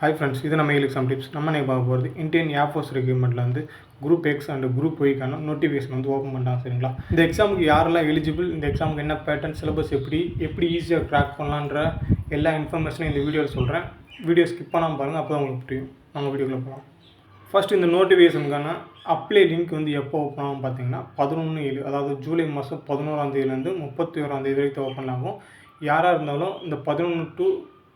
Hi friends இது நம்ம exam tips நம்ம நீங்கள் பார்க்க போகிறது இந்தியன் ஏர்ஃபோர்ஸ் ரெக்ரூட்மெண்ட்டில் வந்து குரூப் எக்ஸ் அண்ட் குரூப் ஒய்க்கான நோட்டிஃபிகேஷன் வந்து ஓப்பன் பண்ணலாம் சரிங்களா? இந்த எக்ஸாமுக்கு யாரெல்லாம் எலிஜிபிள் இந்த எக்ஸாமுக்கு என்ன பேட்டர்ன் சிலபஸ் எப்படி எப்படி ஈஸியாக ட்ராக் பண்ணலான்ற எல்லா இன்ஃபர்மேஷனும் இந்த வீடியோவில் சொல்கிறேன் வீடியோ ஸ்கிப் பண்ணாமல் பாருங்கள் அப்போ தான் உங்களுக்கு புரியும். நம்ம வீடியோக்குள்ளே போகலாம் ஃபஸ்ட் இந்த நோட்டிஃபிகேஷனுக்கான அப்ளை லிங்க் வந்து எப்போ ஓப்பன் ஆகும் பார்த்தீங்கன்னா பதினொன்று ஏழு அதாவது ஜூலை மாதம் பதினோராந்தேதியிலேருந்து முப்பத்தி ஓராந்தேதி வரைக்கும் ஓப்பன் ஆகும். யாராக இருந்தாலும் இந்த பதினொன்று டு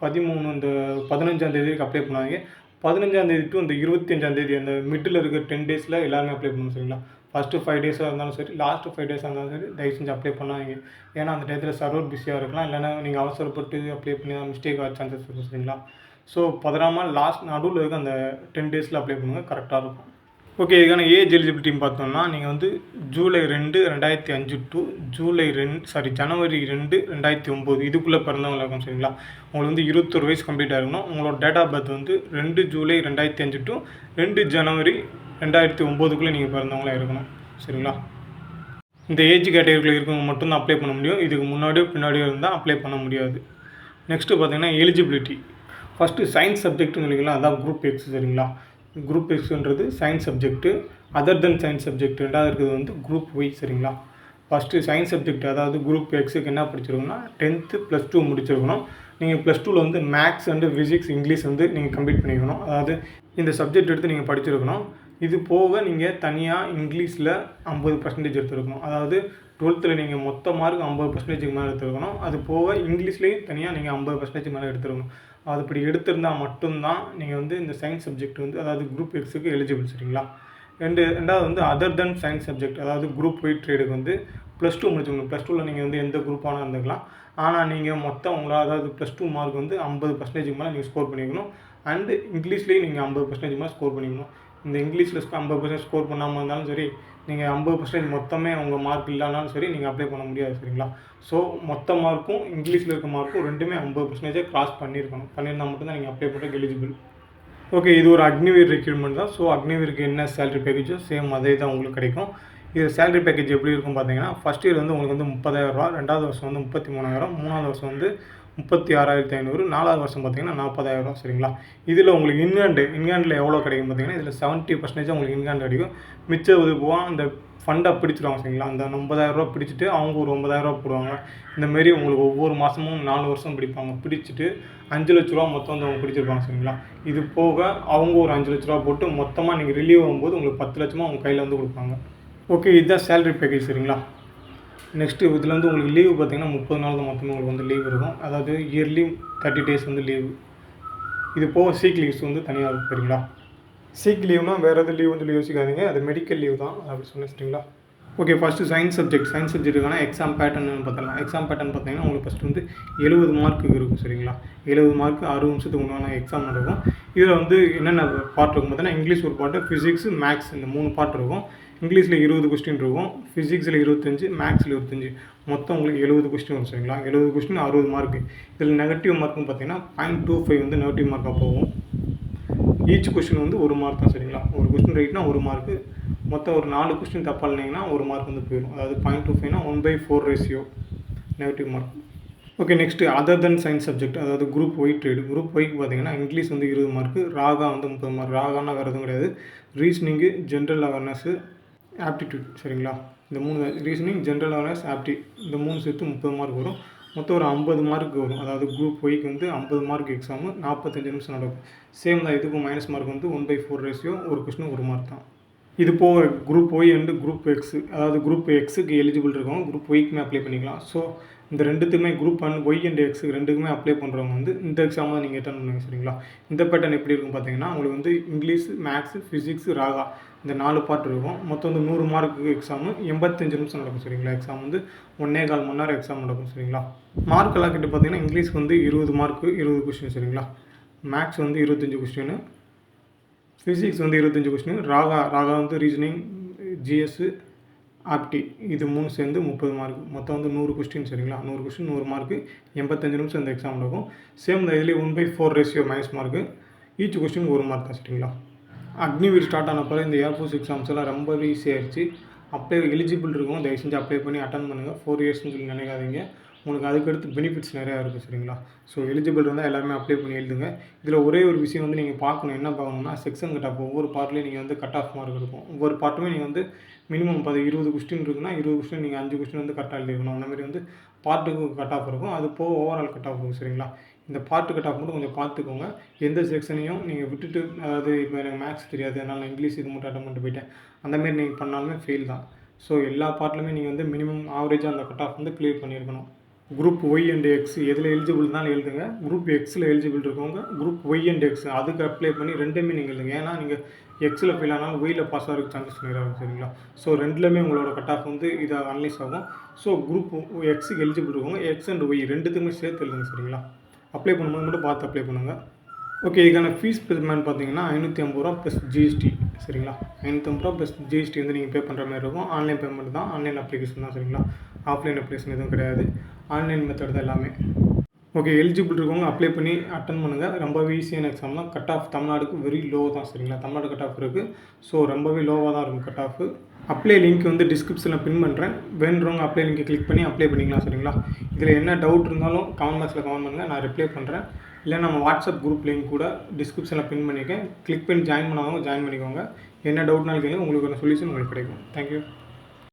பதிமூணு இந்த பதினஞ்சாம் அப்ளை பண்ணாதீங்க பதினஞ்சாம் தேதி டு இந்த இருபத்தஞ்சாம் தேதி அந்த மிடில் இருக்க டென் டேஸில் எல்லாருமே அப்ளை பண்ணணும் சரிங்களா? ஃபஸ்ட்டு ஃபைவ் டேஸாக இருந்தாலும் சரி லாஸ்ட்டு ஃபைவ் டேஸாக இருந்தாலும் சரி தயவு செஞ்சு அப்ளை பண்ணாங்க ஏன்னா அந்த டயத்தில் சர்வர் பிஸியாக இருக்கலாம். இல்லைன்னா நீங்கள் அவசரப்பட்டு அப்ளை பண்ணி மிஸ்டேக் ஆக சான்சஸ் இருக்கும் சரிங்களா? ஸோ பதறாமல் லாஸ்ட் நடுவில் இருக்க அந்த டென் டேஸில் அப்ளை பண்ணுங்கள் கரெக்டாக இருக்கும். ஓகே இதுக்கான ஏஜ் எலிஜிபிலிட்டின்னு பார்த்தோம்னா நீங்கள் வந்து ஜூலை ரெண்டு ரெண்டாயிரத்தி அஞ்சு டு ஜூலை ரெண்டு சாரி ஜனவரி ரெண்டு ரெண்டாயிரத்தி ஒம்பது. இதுக்குள்ளே பிறந்தவங்களா இருக்கும் சரிங்களா? உங்களுக்கு வந்து இருபத்தொரு வயசு கம்ப்ளீட் ஆகணும் உங்களோட டேட் ஆஃப் பர்த் வந்து ரெண்டு ஜூலை ரெண்டாயிரத்தி அஞ்சு டு ரெண்டு ஜனவரி ரெண்டாயிரத்தி ஒம்போதுக்குள்ளே நீங்கள் பிறந்தவங்களாக இருக்கணும் சரிங்களா? இந்த ஏஜ் கேட்டகரியில் இருக்கவங்க மட்டும்தான் அப்ளை பண்ண முடியும். இதுக்கு முன்னாடியோ பின்னாடியோ இருந்தால் அப்ளை பண்ண முடியாது. நெக்ஸ்ட்டு பார்த்தீங்கன்னா எலிஜிபிலிட்டி ஃபஸ்ட்டு சயின்ஸ் சப்ஜெக்ட்டுன்னு சொல்லிங்களா அதான் குரூப் எக்ஸ் சரிங்களா? Group எக்ஸ்ன்றது science subject other than science subject ரெண்டாவது இருக்கிறது வந்து குரூப் ஒய் சரிங்களா? ஃபஸ்ட்டு சயின்ஸ் சப்ஜெக்ட் அதாவது குரூப் எக்ஸுக்கு என்ன படிச்சிருக்கணும்னா டென்த்து ப்ளஸ் டூ முடிச்சிருக்கணும். நீங்கள் ப்ளஸ் டூவில் வந்து மேக்ஸ் அண்டு ஃபிசிக்ஸ் இங்கிலீஷ் வந்து நீங்கள் கம்ப்ளீட் பண்ணிக்கணும். அதாவது இந்த சப்ஜெக்ட் எடுத்து நீங்கள் படிச்சிருக்கணும். இது போக நீங்கள் தனியாக இங்கிலீஷில் ஐம்பது பர்சன்டேஜ் எடுத்துருக்கணும். அதாவது டுவெல்த்தில் நீங்கள் மொத்த மார்க் ஐம்பது பர்சன்டேஜுக்கு மேலே எடுத்துருக்கணும். அது போக இங்கிலீஷ்லேயும் தனியாக நீங்கள் ஐம்பது பர்சன்டேஜ் மேலே எடுத்துருக்கணும். அது இப்படி எடுத்திருந்தால் மட்டும்தான் நீங்கள் வந்து இந்த சயின்ஸ் சப்ஜெக்ட் வந்து அதாவது குரூப் எக்ஸுக்கு எலிஜிபிள் சரிங்களா? ரெண்டு ரெண்டாவது வந்து அதர் தென் சயின்ஸ் சப்ஜெக்ட் அதாவது குரூப் ஒய் ட்ரேடுக்கு வந்து ப்ளஸ் டூ முடிச்சுக்கணும் ப்ளஸ் டூவில் நீங்கள் வந்து எந்த குரூப்பான இருந்துக்கலாம். ஆனால் நீங்கள் மொத்தம் உங்களால் அதாவது ப்ளஸ் டூ மார்க் வந்து ஐம்பது பர்சன்டேஜுக்கு மேலே நீங்கள் ஸ்கோர் பண்ணிக்கணும். அண்டு இங்கிலீஷ்லேயும் நீங்கள் ஐம்பது பர்சன்டேஜ் மேலே ஸ்கோர் பண்ணிக்கணும். இந்த இங்கிலீஷில் ஐம்பது பர்சன்ட் ஸ்கோர் பண்ணாமல் இருந்தாலும் சரி நீங்கள் ஐம்பது பர்சன்டேஜ் மொத்தமே உங்கள் மார்க் இல்லைனாலும் சரி நீங்கள் அப்ளை பண்ண முடியாது சரிங்களா? ஸோ மொத்த மார்க்கும் இங்கிலீஷில் இருக்க மார்க்கும் ரெண்டுமே ஐம்பது பர்சன்டேஜே கிராஸ் பண்ணியிருக்கணும். பண்ணியிருந்தால் மட்டும்தான் நீங்கள் அப்ளை பண்ணுறதுக்கு எலிஜிபிள் ஓகே இது ஒரு அக்னிவீர் ரெக்யூர்மெண்ட் தான். ஸோ அக்னிவீருக்கு என்ன சேலரி பேக்கேஜோ சேம் அதே தான் உங்களுக்கு கிடைக்கும். இது சேலரி பேக்கேஜ் எப்படி இருக்கும் பார்த்தீங்கன்னா ஃபஸ்ட் இயர் வந்து உங்களுக்கு வந்து முப்பதாயிரரூவா ரெண்டாவது வருஷம் வந்து முப்பத்தி மூணாயிரம் மூணாவது வருஷம் வந்து முப்பத்தி ஆறாயிரத்தி ஐநூறு நாலாவது வருஷம் பார்த்தீங்கன்னா நாற்பதாயிரம் சரிங்களா? இதில் உங்களுக்கு இன்கேண்டு இன்கேண்டில் எவ்வளோ கிடைக்கும் பார்த்தீங்கன்னா இதில் செவன்ட்டி பர்சன்டேஜ் உங்களுக்கு இன்கேண்ட் கிடைக்கும். மிச்ச உதவி போக அந்த ஃபண்டை பிடிச்சிருவாங்க சரிங்களா? அந்த ஒன்பதாயிரரூவா பிடிச்சிட்டு அவங்க ஒரு ஒன்பதாயிரரூவா போடுவாங்க. இந்தமாரி உங்களுக்கு ஒவ்வொரு மாதமும் நாலு வருஷம் பிடிப்பாங்க. பிடிச்சிட்டு அஞ்சு லட்ச ரூபா மொத்தம் வந்து அவங்க பிடிச்சிருப்பாங்க சரிங்களா? இது போக அவங்க ஒரு அஞ்சு லட்ச ரூபா போட்டு மொத்தமாக நீங்கள் ரிலீவ் ஆகும்போது உங்களுக்கு பத்து லட்சமாக அவங்க கையில் வந்து கொடுப்பாங்க. ஓகே இதுதான் சேலரி பேக்கேஜ் சரிங்களா? நெக்ஸ்ட்டு இதில் வந்து உங்களுக்கு லீவு பார்த்தீங்கன்னா முப்பது நாள் தான் மொத்தமாக உங்களுக்கு வந்து லீவ் இருக்கும். அதாவது இயர்லி தேர்ட்டி டேஸ் வந்து லீவு இது போக சீக் லீவ்ஸ் வந்து தனியாக இருக்கும் சரிங்களா? சீக் லீவ்னா வேறு எதுவும் லீவ் வந்து யோசிக்காதீங்க. அது மெடிக்கல் லீவ் தான். அப்படி சொன்னேன் சரிங்களா? Okay first science subject science சப்ஜெக்ட்டுக்கான exam pattern பார்த்தலாம் எக்ஸாம் பேட்டர்ன் பார்த்தீங்கன்னா உங்களுக்கு ஃபஸ்ட்டு வந்து எழுபது மார்க்கு இருக்கும் சரிங்களா? எழுபது மார்க் அறுபது நிமிஷத்துக்கு உண்டான எக்ஸாம் நடக்கும். இதில் வந்து என்னென்ன பார்ட் இருக்கும் பார்த்தீங்கன்னா இங்கிலீஷ் ஒரு பாட்டு ஃபிசிக்ஸ் மேக்ஸ் இந்த மூணு பாட்டு இருக்கும். இங்கிலீஷில் இருபது கொஸ்டின் இருக்கும். ஃபிசிக்ஸில் இருபத்தஞ்சு மேக்ஸில் இருபத்தஞ்சு. மொத்தம் உங்களுக்கு எழுபது கொஸ்டின் வரும் சரிங்களா? எழுபது கொஸ்டின் அறுபது மார்க்கு இதில் நெகட்டிவ் மார்க்கும் பார்த்தீங்கன்னா பாயிண்ட் டூ ஃபைவ் வந்து நெகட்டிவ் மார்க்காக போகும். ஈச் கொஸ்டின் வந்து ஒரு மார்க் தான் சரிங்களா? ஒரு கொஸ்டின் ரைட்னா ஒரு மார்க்கு மொத்தம் ஒரு நாலு கொஸ்டின் தப்பாக இல்லைங்கன்னா ஒரு மார்க் வந்து போயிடும். அதாவது point two ஃபைவ்னா one by four ratio negative mark okay next other then science subject அதாவது குரூப் ஒய் ட்ரேடு குரூப் ஒய்க்கு பார்த்தீங்கன்னா இங்கிலீஷ் வந்து இருபது மார்க்கு ராகா வந்து முப்பது மார்க் ராகானா வேறு எதுவும் கிடையாது. ரீசனிங்கு ஜென்ரல் அவேர்னஸ்ஸு ஆப்டிடியூட் சரிங்களா? இந்த மூணு ரீசனிங் ஜென்ரல் அவேர்னஸ் ஆப்டி இந்த மூணு சேர்த்து முப்பது மார்க் வரும். மொத்தம் ஒரு ஐம்பது மார்க் வரும். அதாவது குரூப் ஒய்க்கு வந்து ஐம்பது மார்க் எக்ஸாமு நாற்பத்தஞ்சு நிமிஷம் நடக்கும். சேம் தான் இதுக்கும் மைனஸ் மார்க் வந்து ஒன் பை ஃபோர் ரேஷியோ ஒரு கொஸ்டின் ஒரு மார்க் தான். இது போக group Y and group X அதாவது குரூப் எக்ஸுக்கு எலிஜிபிள் இருக்கும் குரூப் ஒய்க்குமே அப்ளை பண்ணிக்கலாம். ஸோ இந்த ரெண்டுத்துக்குமே group and Y and X ரெண்டுக்குமே அப்ளை பண்ணுறவங்க வந்து இந்த எக்ஸாம் தான் நீங்கள் அட்டன் பண்ணுவீங்க சரிங்களா? இந்த பேட்டர்ன் எப்படி இருக்கும் பார்த்தீங்கன்னா உங்களுக்கு வந்து இங்கிலீஷ் மேக்ஸ் ஃபிசிக்ஸ் ராகா இந்த நாலு பார்ட் இருக்கும். மொத்தம் வந்து நூறு மார்க்கு எக்ஸாமு எண்பத்தஞ்சு நிமிஷம் நடக்கும் சரிங்களா? எக்ஸாம் வந்து ஒன்னே கால் மணி நேரம் எக்ஸாம் நடக்கும் சரிங்களா? மார்க் எல்லாம் கிட்ட பார்த்தீங்கன்னா இங்கிலீஷ் வந்து இருபது மார்க்கு இருபது கொஸ்டின் சரிங்களா? மேக்ஸ் வந்து இருபத்தஞ்சி கொஸ்டின் ஃபிசிக்ஸ் வந்து இருபத்தஞ்சி கொஸ்டின் ராகா ராகா வந்து ரீசனிங் ஜிஎஸ்ஸு ஆப்டி. இது மூணு சேர்ந்து முப்பது மார்க் மொத்தம் வந்து நூறு கொஸ்டின் சரிங்களா? நூறு கொஸ்டின் நூறு மார்க்கு எண்பத்தஞ்சு நிமிஷம் இந்த எக்ஸாம் நடக்கும். சேம் இந்த இதுலேயே one by four ratio minus mark each question ஒரு மார்க் தான் சரிங்களா? அக்னிவீர் ஸ்டார்ட் ஆனப்போ இந்த ஏர்ஃபோர்ஸ் எக்ஸாம்ஸ் எல்லாம் ரொம்பவே ஈஸியாகிடுச்சு அப்ளை எலிஜிபிள் இருக்கும் தயவு செஞ்சு அப்ளை பண்ணி அட்டன் பண்ணுங்கள் ஃபோர் இயர்ஸ்னு சொல்லி நினைக்காதீங்க. உங்களுக்கு அதுக்கடுத்து பெனிஃபிட்ஸ் நிறையா இருக்குது சரிங்களா? ஸோ எலிஜிபிள் இருந்தால் எல்லாருமே அப்ளை பண்ணி எழுதுங்க. இதில் ஒரே ஒரு விஷயம் வந்து நீங்கள் பார்க்கணும். என்ன பார்க்கணும்னா செக்ஷன் கட் ஆஃப் ஒவ்வொரு பார்ட்லேயும் நீங்கள் வந்து கட் ஆஃப் மார்க் இருக்கும். ஒவ்வொரு பார்ட்டுமே நீங்கள் வந்து மினிமம் பது இருபது கொஸ்டின் இருக்குன்னா இருபது கொஸ்டின் நீங்கள் அஞ்சு கொஸ்டின் வந்து கரெக்டாக எழுதிக்கணும். அந்த மாதிரி வந்து பார்ட்டுக்கு கட் ஆஃப் இருக்கும். அது போக ஓவரால் கட் ஆஃப் இருக்கும் சரிங்களா? இந்த பார்ட்டு கட் ஆஃப் மட்டும் கொஞ்சம் பார்த்துக்கோங்க. எந்த செக்ஷனையும் நீங்கள் விட்டுட்டு அதாவது இப்போ எனக்கு மேக்ஸ் தெரியாது. அதனால் நான் இங்கிலீஷ் இது மட்டும் அட்டம் பண்ணிட்டு போயிட்டேன். அந்த மாதிரி நீங்கள் பண்ணாலுமே ஃபெயில் தான். ஸோ எல்லா பார்ட்லையுமே நீங்கள் வந்து மினிமம் ஆவரேஜாக அந்த கட் ஆஃப் வந்து கிளியர் பண்ணியிருக்கணும். குரூப் ஒய் அண்ட் எக்ஸ் எதில் எலிஜிபிள்னாலும் எழுதுங்க. குரூப் எக்ஸில் எலிஜிபிள் இருக்கவங்க குரூப் ஒய் அண்ட் எக்ஸ் அதுக்கு அப்ளை பண்ணி ரெண்டுமே நீங்கள் எழுதுங்க. ஏன்னா நீங்கள் எக்ஸில் ஃபெயில் ஆனாலும் ஒயில் பாஸ் ஆகிறதுக்கு சான்சஸ் நிறையா இருக்கும் சரிங்களா? ஸோ ரெண்டுலேயுமே உங்களோட கட் ஆஃப் வந்து இதை அனலைஸ் ஆகும். ஸோ குரூப் எக்ஸுக்கு எலிஜிபிள் இருக்கவங்க எக்ஸ் அண்ட் ஒய் ரெண்டுத்துக்குமே சேர்த்து எழுதுங்க சரிங்களா? அப்ளை பண்ணும்போது மட்டும் பார்த்து அப்ளை பண்ணுங்கள் ஓகே இதுக்கான ஃபீஸ் பேமெண்ட் பார்த்தீங்கன்னா ஐநூற்றி ஐம்பது ரூபா ப்ளஸ் ஜிஎஸ்டி சரிங்களா? ஐநூற்றி ஐம்பது ரூபா ப்ளஸ் ஜிஎஸ்டி வந்து நீங்கள் பே பண்ணுற மாதிரி இருக்கும். ஆன்லைன் பேமெண்ட் தான் ஆன்லைன் அப்ளிகேஷன் தான் சரிங்களா? ஆஃப்லைன் அப்ளிகேஷன் எதுவும் கிடையாது. ஆன்லைன் மெத்தட் தான் எல்லாமே. ஓகே எலிஜிபிள் இருக்கவங்க அப்ளை பண்ணி அட்டன் பண்ணுங்கள் ரொம்பவே ஈஸியான எக்ஸாம் தான். கட் ஆஃப் தமிழ்நாடுக்கு வெரி லோ தான் சரிங்களா? தமிழ்நாடு கட் ஆஃப் இருக்குது ஸோ ரொம்பவே லோவாக தான் இருக்கும் கட் ஆஃப் அப்ளை லிங்க் வந்து டிஸ்கிரிப்ஷனில் பின் பண்ணுறேன் வேணுறவங்க அப்ளை லிங்க்கை கிளிக் பண்ணி அப்ளை பண்ணிக்கலாம் சரிங்களா? இதில் என்ன டவுட் இருந்தாலும் கமெண்ட் பாக்ஸில் கமெண்ட் பண்ணுங்கள் நான் ரிப்ளை பண்ணுறேன் இல்லை நம்ம வாட்ஸ்அப் குரூப் லிங்க் கூட டிஸ்கிரிப்ஷனில் பின் பண்ணியிருக்கேன் கிளிக் பண்ணி ஜாயின் பண்ணாதவங்க ஜாயின் பண்ணிக்கோங்க. என்ன டவுட்னாலும் கேளுங்க. உங்களுக்கு ஒரு சொல்யூஷன் உங்களுக்கு கிடைக்கும். தேங்க்யூ